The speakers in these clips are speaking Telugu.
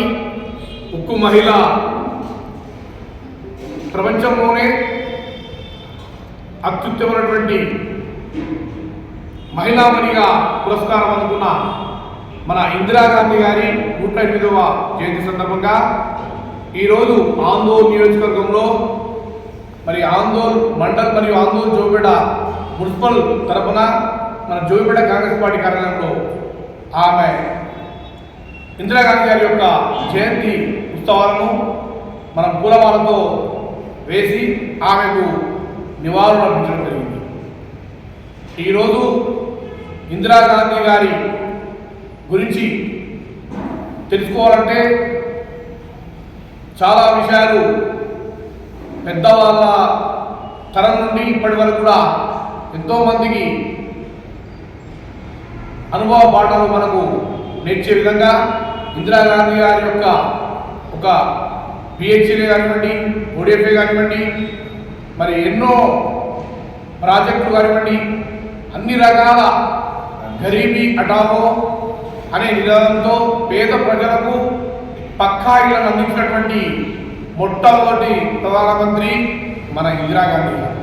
ప్రధాని ఉక్కు మహిళ ప్రపంచంలోనే అత్యుత్తమైనటువంటి మహిళామణిగా పురస్కారం అందుకున్న మన ఇందిరాగాంధీ గారి నూట ఎనిమిదవ జయంతి సందర్భంగా ఈరోజు ఆందోళన నియోజకవర్గంలో మరి ఆందోళ్ మండల్ మరియు ఆందోళ్ జోబేడ మున్సిపల్ తరపున మన జోబేడ కాంగ్రెస్ పార్టీ కార్యాలయంలో ఆమె ఇందిరాగాంధీ గారి యొక్క జయంతి ఉత్సవాలను మనం పూలమాలతో వేసి ఆమెకు నివాళులు అర్పించడం జరిగింది. ఈరోజు ఇందిరాగాంధీ గారి గురించి తెలుసుకోవాలంటే చాలా విషయాలు పెద్దవాళ్ళ తరం నుండి ఇప్పటి వరకు కూడా ఎంతోమందికి అనుభవ పాఠాలు మనకు నేర్చే విధంగా ఇందిరాగాంధీ గారి యొక్క ఒక పిహెచ్డీ కానివ్వండి ఓడిఎఫ్ఏ కానివ్వండి మరి ఎన్నో ప్రాజెక్టులు కానివ్వండి అన్ని రకాల గరీబీ అటాలో అనే నినాదంతో పేద ప్రజలకు పక్కా ఇళ్ళను అందించినటువంటి మొట్టమొదటి ప్రధానమంత్రి మన ఇందిరాగాంధీ గారు.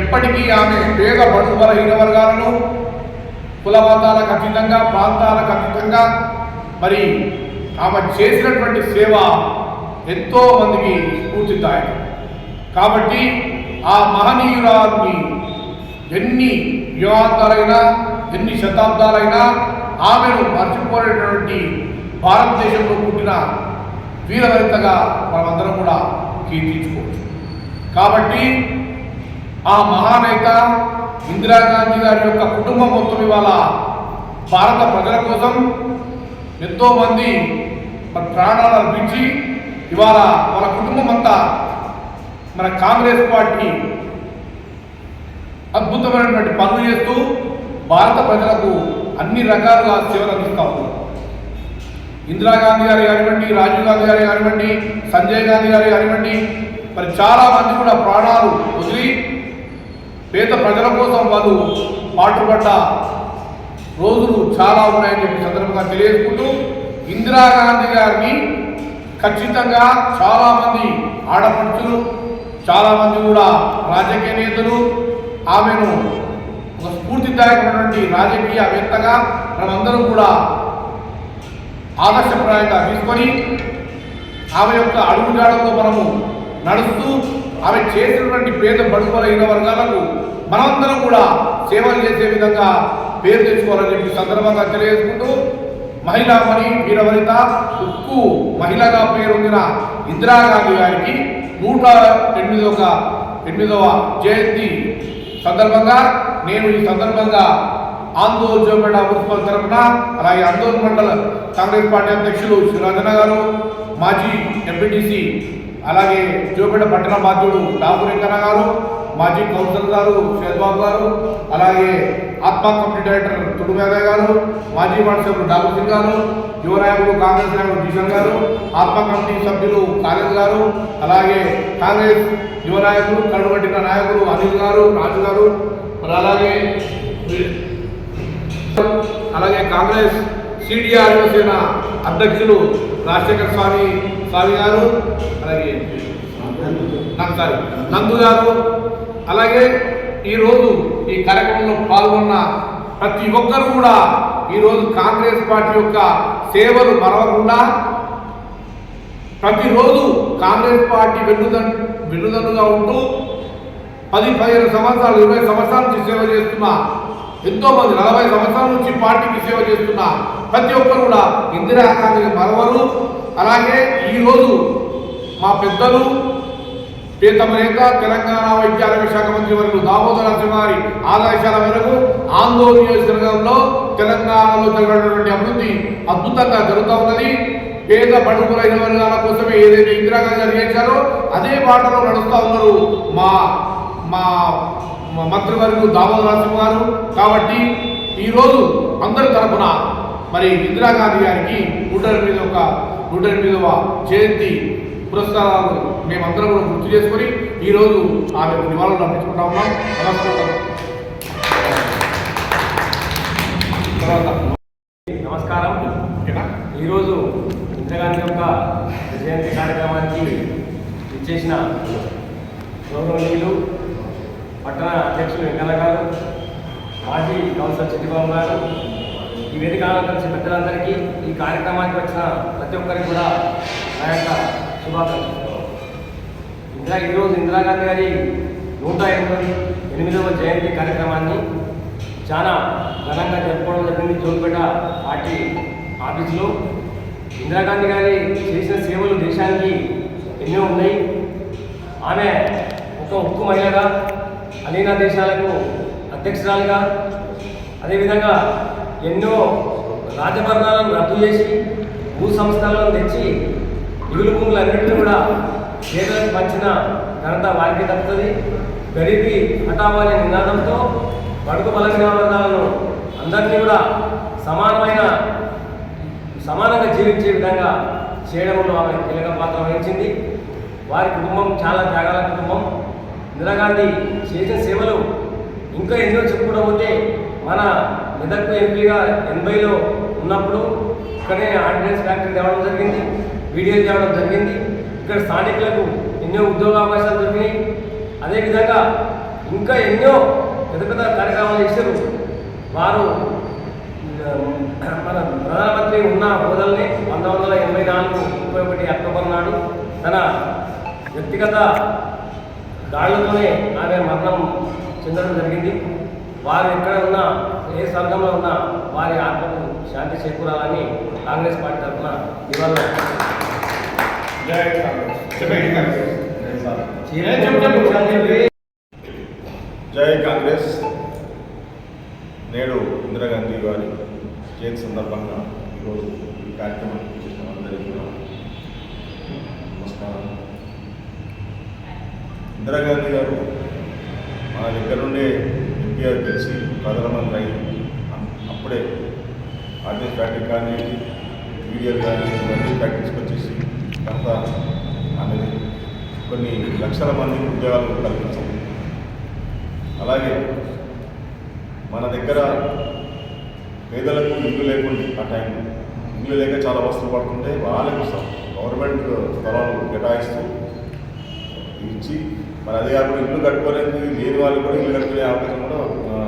ఎప్పటికీ ఆమె పేద బడుగు బలహీన వర్గాలను కుల మతాలకు అతీతంగా ప్రాంతాలకు అతీతంగా మరి ఆమె చేసినటువంటి సేవ ఎంతో మందికి స్ఫూర్తిదాయకం. కాబట్టి ఆ మహనీయురాన్ని ఎన్ని యుగాంతాలైనా ఎన్ని శతాబ్దాలైనా ఆమెను మర్చిపోలేటువంటి భారతదేశంలో పుట్టిన వీరవనితగా మనమందరం కూడా కీర్తించుకోవచ్చు. కాబట్టి ఆ మహానేత ఇందిరాగాంధీ గారి యొక్క కుటుంబం మొత్తం ఇవాళ భారత ప్రజల కోసం ఎంతోమంది మన ప్రాణాలు అర్పించి ఇవాళ వాళ్ళ కుటుంబం అంతా మన కాంగ్రెస్ పార్టీ అద్భుతమైనటువంటి పనులు చేస్తూ భారత ప్రజలకు అన్ని రకాలుగా సేవలు అందిస్తూ ఉన్నారు. ఇందిరాగాంధీ గారు కానివ్వండి రాజీవ్ గాంధీ గారు కానివ్వండి సంజయ్ గాంధీ గారు కానివ్వండి మరి చాలా మంది కూడా ప్రాణాలు వదిలి పేద ప్రజల కోసం వాళ్ళు పాటుపడ్డ రోజులు చాలా ఉన్నాయని చెప్పి సందర్భంగా తెలియజేసుకుంటూ ఇందిరాగాంధీ గారిని ఖచ్చితంగా చాలామంది ఆడపడుచులు చాలామంది కూడా రాజకీయ నేతలు ఆమెను ఒక స్ఫూర్తిదాయకమైనటువంటి రాజకీయవేత్తగా మనమందరం కూడా ఆదర్శప్రాయంగా తీసుకొని ఆమె యొక్క అడుగుజాడలతో మనము నడుస్తూ ఆమె చేసినటువంటి పేద బడుగులైన వర్గాలకు మనందరం కూడా సేవలు చేసే విధంగా పేరు తెచ్చుకోవాలని చెప్పి సందర్భంగా తెలియజేసుకుంటూ మహిళామణి వీరవనిత ఉక్కు మహిళగా పేరొందిన ఇందిరాగాంధీ గారికి నూట ఎనిమిదవ ఎనిమిదవ జయంతి సందర్భంగా నేను ఈ సందర్భంగా ఆందోళన జోపేట మున్సిపల్ తరఫున అలాగే ఆందోళన మండల కాంగ్రెస్ పార్టీ అధ్యక్షులు శ్రీరాజన గారు మాజీ ఎంపీటీసీ అలాగే జోపేట పట్టణ బాధ్యుడు డాబు గారు మాజీ కౌన్సిలర్ గారు షేర్బాబు గారు అలాగే ఆత్మ కమిటీ డైరెక్టర్ తుడుమేదయ్య గారు మాజీ వార్డు సభ్యులు సింగ్ గారు యువనాయకుడు కాంగ్రెస్ నాయకుడు కిషన్ గారు ఆత్మ కమిటీ సభ్యులు కాలేజ్ గారు అలాగే కాంగ్రెస్ యువ నాయకులు కడుగట్టిన నాయకులు అనిల్ గారు రాజు గారు మరి అలాగే అలాగే కాంగ్రెస్ సిడిఆర్ యువసేన అధ్యక్షులు రాజశేఖర స్వామి స్వామి గారు అలాగే సారీ నందు గారు. అలాగే ఈరోజు ఈ కార్యక్రమంలో పాల్గొన్న ప్రతి ఒక్కరు కూడా ఈరోజు కాంగ్రెస్ పార్టీ యొక్క సేవలు మరవకుండా ప్రతిరోజు కాంగ్రెస్ పార్టీ వెన్నుద వెన్నుదన్నుగా ఉంటూ పది పదిహేను సంవత్సరాలు ఇరవై సంవత్సరాల నుంచి సేవ చేస్తున్న ఎంతో మంది నలభై సంవత్సరాల నుంచి పార్టీకి సేవ చేస్తున్న ప్రతి ఒక్కరు కూడా ఇందిరాగాంధీని మరవరు. అలాగే ఈరోజు మా పెద్దలు ప్రీతమ రేఖ తెలంగాణ వైద్య ఆరోగ్య శాఖ మంత్రి వరకు దామోదర సింహారి ఆదేశాల మేరకు ఆందోళన నియోజకవర్గంలో తెలంగాణలో జరగనటువంటి అభివృద్ధి అద్భుతంగా జరుగుతూ ఉన్నది. పేద బడుగులైన వర్గాల కోసమే ఏదైతే ఇందిరాగాంధీ గారు చేశారో అదే బాటలో నడుస్తూ ఉన్నారు మా మా మా మంత్రివర్యులు దామోదర సింహ గారు కాబట్టి ఈరోజు అందరి తరపున మరి ఇందిరాగాంధీ గారికి నూట ఎనిమిది ఒక నూట ఎనిమిదవ జయంతి పురస్కారాలు మేమందరం కూడా గుర్తు చేసుకొని ఈరోజు ఆమెకు నివాళులు అర్పించుకుంటా ఉన్నాం. నమస్కారం. తర్వాత నమస్కారం. ఓకేనా? ఈరోజు ఇందిరాగాంధీ యొక్క జయంతి కార్యక్రమానికి ఇచ్చేసిన గౌరవనీయులు పట్టణ అధ్యక్షులు వెంకన్న గారు మాజీ కౌన్సిలర్ చిట్టిబాబు గారు ఈ వేదిక నుంచి పెద్దలందరికీ ఈ కార్యక్రమానికి వచ్చిన ప్రతి ఒక్కరికి కూడా నా యొక్క శుభాకాంక్షలు. ఇందిరా ఈరోజు ఇందిరాగాంధీ గారి నూట ఎనిమిది ఎనిమిదవ జయంతి కార్యక్రమాన్ని చాలా ఘనంగా జరుపుకోవడం జరిగింది జోల్పేట పార్టీ ఆఫీసులో. ఇందిరాగాంధీ గారి చేసిన సేవలు దేశానికి ఎన్నో ఉన్నాయి. ఆమె ఒక ఉక్కు మహిళగా అలీనా దేశాలకు అధ్యక్షురాలుగా అదేవిధంగా ఎన్నో రాజభరణాలను రద్దు చేసి భూ సంస్థలను తెచ్చి మిగులు భూములన్నింటినీ కూడా పేదలకు పంచిన ఘనత వారికి దక్కుతుంది. గరీబీ హఠావనే నినాదంతో బడుగు బలహీన వర్గాలను అందరినీ కూడా సమానమైన సమానంగా జీవించే విధంగా చేయడంలో ఆమె కీలక పాత్ర వహించింది. వారి కుటుంబం చాలా త్యాగాల కుటుంబం. ఇందిరాగాంధీ చేసిన సేవలు ఇంకా ఎన్నో చెప్పుకోవడం పోతే మన మెదక్ ఎంపీగా ఎనభైలో ఉన్నప్పుడు ఇక్కడే ఆర్డినెన్స్ ఫ్యాక్టరీ తేవడం జరిగింది వీడియోలు తేవడం జరిగింది ఇక్కడ స్థానికులకు ఎన్నో ఉద్యోగ అవకాశాలు దొరికినాయి. అదేవిధంగా ఇంకా ఎన్నో పెద్ద పెద్ద కార్యక్రమాలు చేశారు. వారు మన ప్రధానమంత్రి ఉన్న హోదాల్ని పంతొమ్మిది వందల ఎనభై నాలుగు ముప్పై ఒకటి అక్టోబర్ నాడు తన వ్యక్తిగత గాళ్ళతోనే ఆమె మరణం చెందడం జరిగింది. వారు ఎక్కడ ఉన్నా ఏ స్వర్గంలో ఉన్నా వారి ఆత్మకు శాంతి చేకూరాలని కాంగ్రెస్ పార్టీ తరఫున ఇవాళ జై కాంగ్రెస్. నేడు ఇందిరాగాంధీ గారి జయంతి సందర్భంగా ఈరోజు ఈ కార్యక్రమం చేసిన అందరికీ నమస్కారం. ఇందిరాగాంధీ గారు మా దగ్గర నుండే ఎన్టీఆర్ గెలిచి ప్రధానమంత్రి అయ్యి అప్పుడే ఆర్డినెన్స్ ఫ్యాక్టరీ కానీ మీడియా కానీ ఇవన్నీ ఫ్యాక్టరీస్కి వచ్చేసి కనుక అనేది కొన్ని లక్షల మంది ఉద్యోగాలు కల్పించింది అలాగే మన దగ్గర పేదలకు ఇల్లు లేకుండా ఆ టైంలో ఇల్లు లేక చాలా వస్తువులు పడుతుంటే వాళ్ళకు గవర్నమెంట్ స్థలాలు కేటాయిస్తూ ఇచ్చి మరి అది కాకుండా ఇల్లు కట్టుకోలేదు లేని వాళ్ళు కూడా ఇల్లు కట్టుకునే అవకాశం కూడా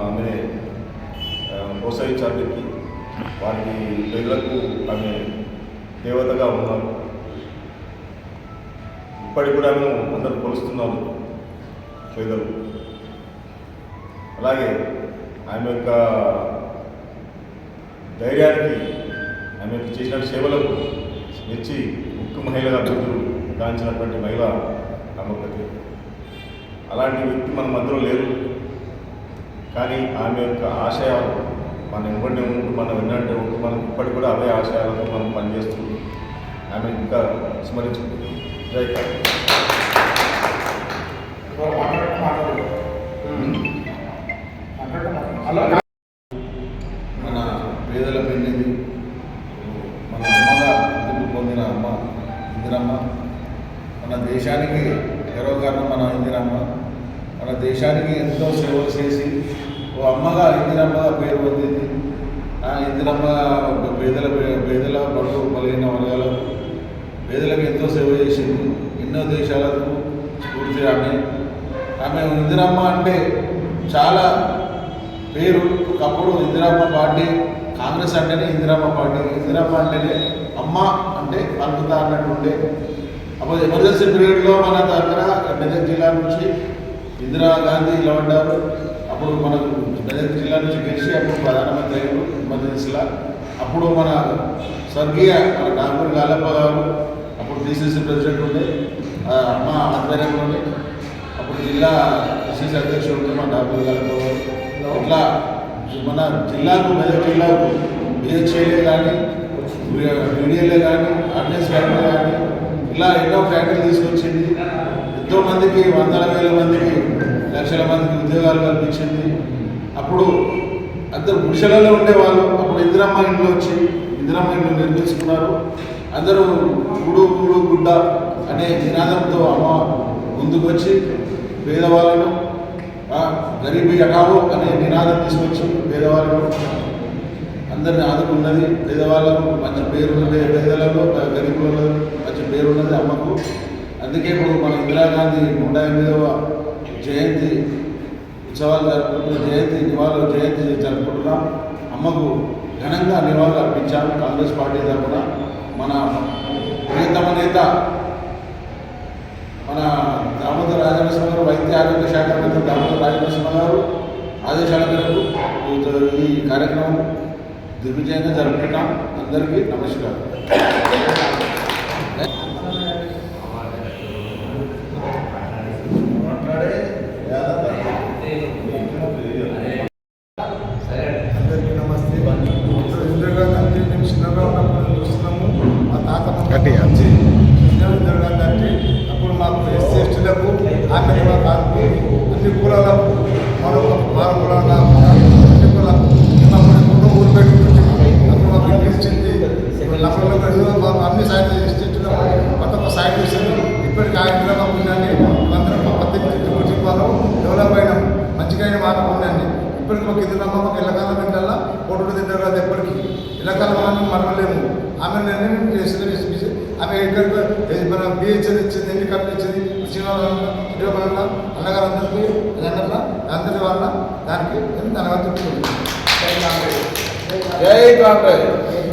ఆమె ప్రోత్సహించాలి ప్రోత్సహించారు వారికి ప్రజలకు ఆమె దేవతగా ఉన్నారు. ఇప్పటికి కూడా మేము అందరూ కొలుస్తున్నాము పేదలు. అలాగే ఆమె యొక్క ధైర్యానికి ఆమె చేసిన సేవలకు మెచ్చి ముక్కు మహిళగా బిరుదు గాంచినటువంటి మహిళ నమ్మకతి అలాంటి వ్యక్తి మన మధ్యలో లేరు. కానీ ఆమె యొక్క ఆశయాలు మన ఇవ్వండి ఉంటూ మనం విన్నంటే ఉంటూ మనం ఇప్పటికి కూడా అవే ఆశయాలతో మనం పనిచేస్తూ ఆమె ఇంకా స్మరించుకుంటున్నాం. జై మన పేదల పెళ్ళిది మన అమ్మగా పొందిన అమ్మ ఇందిరమ్మ మన దేశానికి గర్వకారణం మన ఇందిరమ్మ మన దేశానికి ఎంతో సేవలు చేసి ఓ అమ్మగా ఇందిరమ్మగా పేరు పొందింది. ఆ ఇందిరమ్మ పేదల పేదల బడుగు బలైన వర్గాలకు పేదలకు ఎంతో సేవ చేసింది. ఎన్నో దేశాలకు స్ఫూర్తి ఆమె ఆమె ఇందిరమ్మ అంటే చాలా పేరు. ఒకప్పుడు ఇందిరమ్మ పార్టీ కాంగ్రెస్ అంటేనే ఇందిరమ్మ పార్టీ. ఇందిరమ్మ అంటేనే అమ్మ అంటే పలుకుతా అన్నట్టు ఉండే అప్పుడు ఎమర్జెన్సీ పీరియడ్లో మన దగ్గర మెదక్ జిల్లా నుంచి ఇందిరాగాంధీ ఇలా ఉంటారు అప్పుడు మనకు మెదక్ జిల్లా నుంచి గెలిచి అప్పుడు ప్రధానమంత్రి అయ్యారు ఎమర్జెన్సీలా. అప్పుడు మన స్వర్గీయ మన డాక్టర్ గాలప్ప గారు అప్పుడు డిసిసి ప్రెసిడెంట్ ఉండే మా అమ్మ ఆధ్వర్యంలోనే అప్పుడు జిల్లా పిసిసి అధ్యక్షుడు ఉంటే మా డాక్టర్ గాలప్ప గారు. ఇట్లా మన జిల్లాకు మెదక్ జిల్లాకు బిహెచ్ఏలే కానీ మీడియాలే కానీ ఆర్డినెన్స్ కానీ ఇలా ఎన్నో ఫ్యాక్టరీలు తీసుకొచ్చింది. ఎంతో మందికి వందల వేల మందికి లక్షల మందికి ఉద్యోగాలు కల్పించింది. అప్పుడు అందరు గుడిసెలలో ఉండేవాళ్ళు. అప్పుడు ఇందిరమ్మ ఇంట్లో వచ్చి ఇందిరమ్మ ఇంట్లో నిర్మించుకున్నారు. అందరూ గుడు గుడు గుడ్డ అనే నినాదంతో అమ్మ ముందుకు వచ్చి పేదవాళ్ళను గరీబీ అటావు అనే నినాదం తీసుకొచ్చి పేదవాళ్ళను అందరిని ఆదుకున్నది. పేదవాళ్ళకు మంచి పేరు పేదలలో గరీబులలో పేరున్నది అమ్మకు. అందుకే ఇప్పుడు మన ఇందిరాగాంధీ నూట ఎనిమిదవ జయంతి ఉత్సవాలు జరుపుకుంటున్న జయంతి నివాళులు జయంతి జరుపుకుంటున్నాం. అమ్మకు ఘనంగా నివాళులు అర్పించాం కాంగ్రెస్ పార్టీ తరఫున. మన ప్రియతమ నేత మన దామోదర రాజనరసింహ గారు వైద్య ఆరోగ్య శాఖ మంత్రి దామోదర రాజనరసింహ గారు ఆదేశాల మేరకు ఈ కార్యక్రమం దిగ్విజయంగా జరుపుకుంటాం అందరికీ నమస్కారం. అన్ని కులాలకు మరొక మా కులాల ఇప్పటికి ఒక ఇద్దరు మాకు ఇళ్ళకాలం ఏంటల్లా కోటి తింటారు కదా ఎప్పటికీ. ఇళ్ళకాలం మనం మరవలేము. ఆమె నిర్ణయం చేసిన ఆమె ఇక్కడ మన బిహెచ్ఎల్ ఇచ్చింది ఎన్ని కప్పు ఇచ్చింది శ్రీనివాస అన్నగారు అందరికీ అన్నట్ల? అందరి వల్ల దానికి ధన్యవాదాలు జై కాంగ్రెస్.